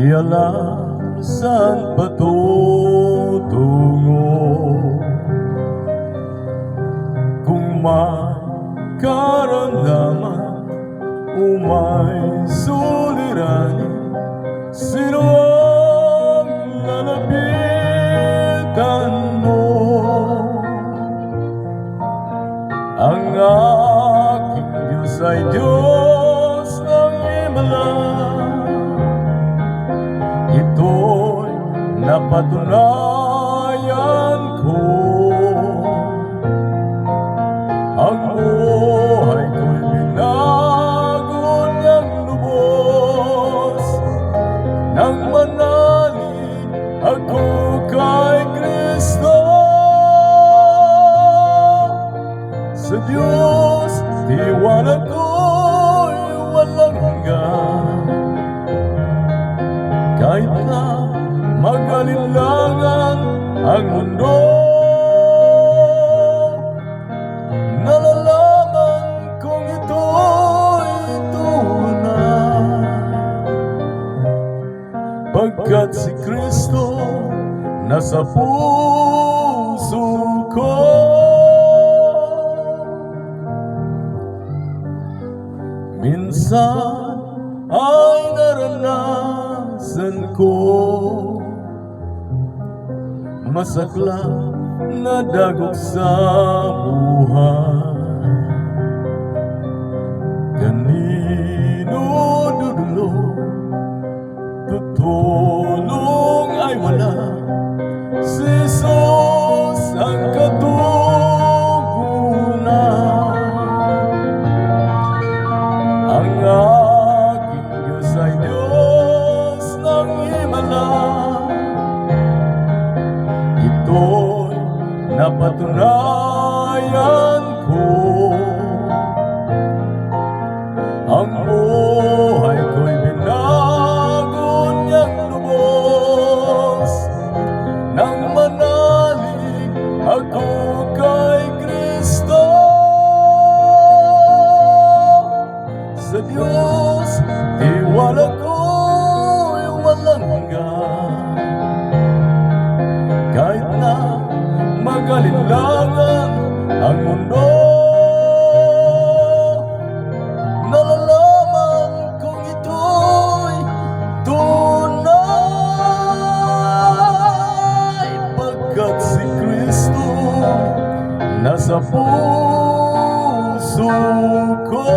Di alam saan patutungo Kung may karamdaman o may napatunayan ko Ang buhay ko'y binago niyang lubos. Nang manalig ako kay Kristo Sa Diyos, tiwala ko'y walang hanggan. Kahit na magalinlangan ang mundo. Nalalaman kong ito'y tunay. Pagkat si Kristo nasa puso ko. Minsan ay naranasan ko Masakla na dagok sa buhay. Kanino dudulo Tutulong napatunayan ko Ang buhay ko'y binago niyang lubos Nang manalig ako kay Kristo Sa Diyos, tiwala ko'y magalinlangan ang mundo. Nalalaman kong ito'y tunay. Pagkat si Kristo nasa puso ko